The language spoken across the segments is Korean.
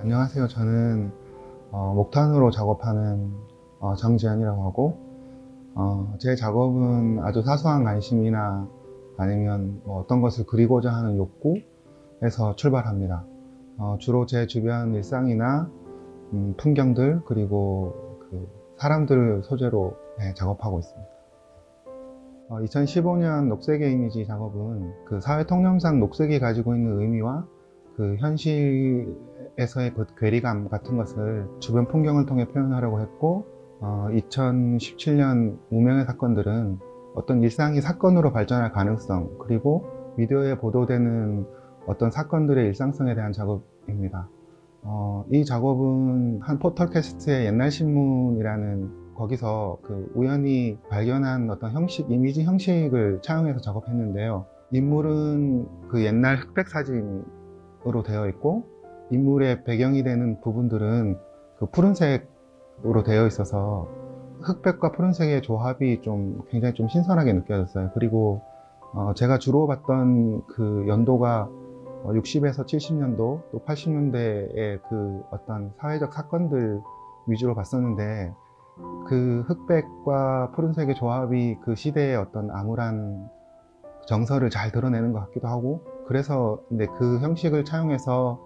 안녕하세요. 저는 어, 목탄으로 작업하는 어, 정지현이라고 하고 어, 제 작업은 아주 사소한 관심이나 아니면 뭐 어떤 것을 그리고자 하는 욕구에서 출발합니다. 어, 주로 제 주변 일상이나 음, 풍경들 그리고 그 사람들을 소재로 네, 작업하고 있습니다. 2015년 녹색의 이미지 작업은 그 사회 통념상 녹색이 가지고 있는 의미와 그 현실에서의 그 괴리감 같은 것을 주변 풍경을 통해 표현하려고 했고, 어, 2017년 무명의 사건들은 어떤 일상이 사건으로 발전할 가능성, 그리고 미디어에 보도되는 어떤 사건들의 일상성에 대한 작업입니다. 어, 이 작업은 한 포털캐스트의 옛날 신문이라는 거기서 그 우연히 발견한 어떤 형식, 이미지 형식을 차용해서 작업했는데요. 인물은 그 옛날 흑백 사진 으로 되어 있고, 인물의 배경이 되는 부분들은 그 푸른색으로 되어 있어서 흑백과 푸른색의 조합이 좀 굉장히 좀 신선하게 느껴졌어요. 그리고 어, 제가 주로 봤던 그 연도가 60에서 70년도 또 80년대의 그 어떤 사회적 사건들 위주로 봤었는데 그 흑백과 푸른색의 조합이 그 시대의 어떤 암울한 정서를 잘 드러내는 것 같기도 하고 그래서 근데 그 형식을 차용해서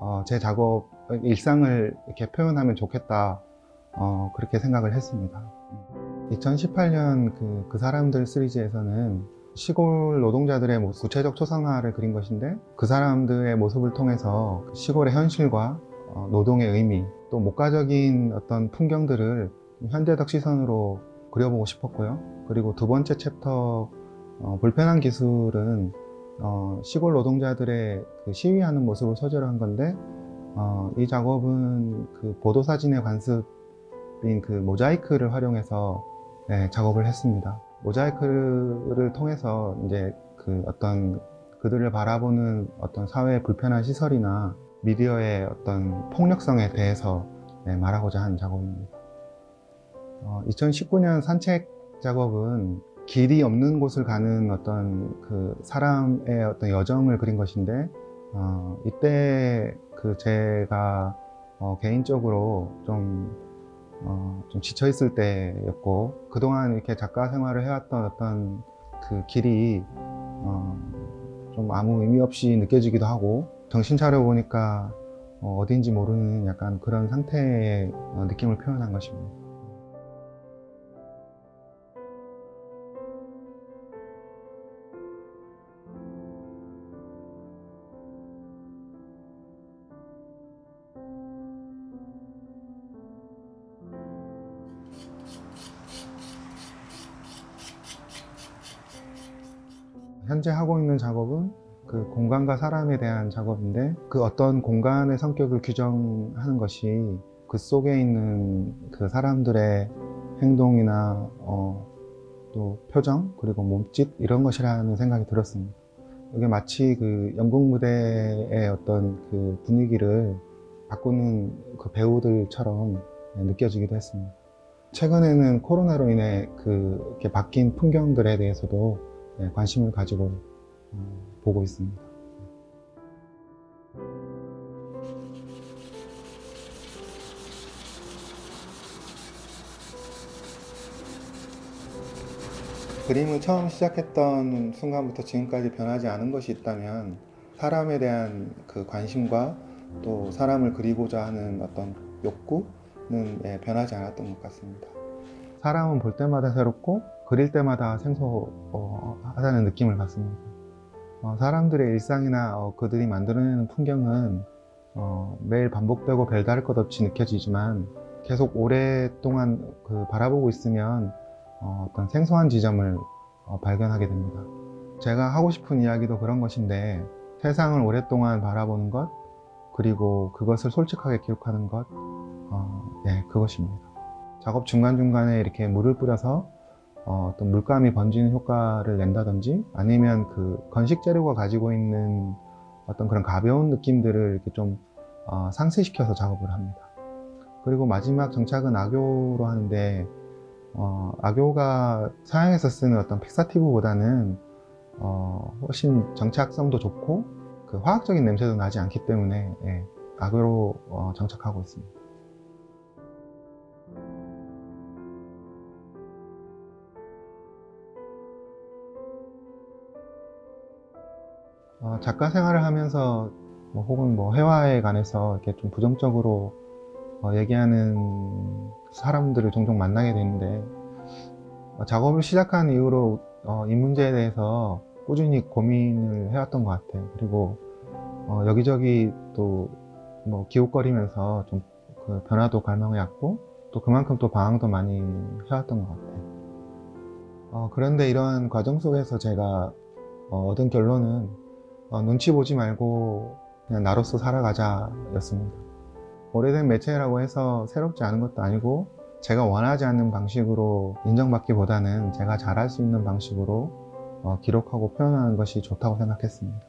어, 제 작업 일상을 이렇게 표현하면 좋겠다 어, 그렇게 생각을 했습니다. 2018년 그, 그 사람들 시리즈에서는 시골 노동자들의 모습, 구체적 초상화를 그린 것인데 그 사람들의 모습을 통해서 시골의 현실과 어, 노동의 의미 또 목가적인 어떤 풍경들을 현대적 시선으로 그려보고 싶었고요. 그리고 두 번째 챕터 어, 불편한 기술은 어, 시골 노동자들의 그 시위하는 모습을 소재로 한 건데 어, 이 작업은 그 보도 사진의 관습인 그 모자이크를 활용해서 네, 작업을 했습니다. 모자이크를 통해서 이제 그 어떤 그들을 바라보는 어떤 사회의 불편한 시설이나 미디어의 어떤 폭력성에 대해서 네, 말하고자 한 작업입니다. 어, 2019년 산책 작업은 길이 없는 곳을 가는 어떤 그 사람의 어떤 여정을 그린 것인데 어, 이때 그 제가 어, 개인적으로 좀, 어, 좀 지쳐있을 때였고 그동안 이렇게 작가 생활을 해왔던 어떤 그 길이 어, 좀 아무 의미 없이 느껴지기도 하고 정신 차려 보니까 어, 어딘지 모르는 약간 그런 상태의 어, 느낌을 표현한 것입니다. 현재 하고 있는 작업은 그 공간과 사람에 대한 작업인데 그 어떤 공간의 성격을 규정하는 것이 그 속에 있는 그 사람들의 행동이나 어, 또 표정 그리고 몸짓 이런 것이라는 생각이 들었습니다. 이게 마치 그 연극 무대의 어떤 그 분위기를 바꾸는 그 배우들처럼 느껴지기도 했습니다. 최근에는 코로나로 인해 그 바뀐 풍경들에 대해서도 네, 관심을 가지고 어, 보고 있습니다. 그림을 처음 시작했던 순간부터 지금까지 변하지 않은 것이 있다면 사람에 대한 그 관심과 또 사람을 그리고자 하는 어떤 욕구는 예, 변하지 않았던 것 같습니다. 사람은 볼 때마다 새롭고 그릴 때마다 생소하다는 느낌을 받습니다. 어, 사람들의 일상이나 어, 그들이 만들어내는 풍경은 어, 매일 반복되고 별다를 것 없이 느껴지지만 계속 오랫동안 그 바라보고 있으면 어, 떤 생소한 지점을 어, 발견하게 됩니다. 제가 하고 싶은 이야기도 그런 것인데 세상을 오랫동안 바라보는 것 그리고 그것을 솔직하게 기록하는 것 어, 네, 그것입니다. 작업 중간중간에 이렇게 물을 뿌려서 어, 떤 물감이 번지는 효과를 낸다든지 아니면 그 건식 재료가 가지고 있는 어떤 그런 가벼운 느낌들을 이렇게 좀 어, 상쇄시켜서 작업을 합니다. 그리고 마지막 정착은 악교로 하는데 어, 악교가 서양에서 쓰는 어떤 픽사티브보다는 어, 훨씬 정착성도 좋고 그 화학적인 냄새도 나지 않기 때문에 예, 악으로 어, 정착하고 있습니다. 어, 작가 생활을 하면서 뭐 혹은 뭐 회화에 관해서 이렇게 좀 부정적으로 어, 얘기하는 사람들을 종종 만나게 되는데 어, 작업을 시작한 이후로 어, 이 문제에 대해서 꾸준히 고민을 해왔던 것 같아요. 그리고 어, 여기저기 또 뭐 기웃거리면서 좀 그 변화도 갈망해왔고 또 그만큼 또 방황도 많이 해왔던 것 같아요. 어, 그런데 이러한 과정 속에서 제가 어, 얻은 결론은 어, 눈치 보지 말고 그냥 나로서 살아가자 였습니다. 오래된 매체라고 해서 새롭지 않은 것도 아니고 제가 원하지 않는 방식으로 인정받기보다는 제가 잘할 수 있는 방식으로 어, 기록하고 표현하는 것이 좋다고 생각했습니다.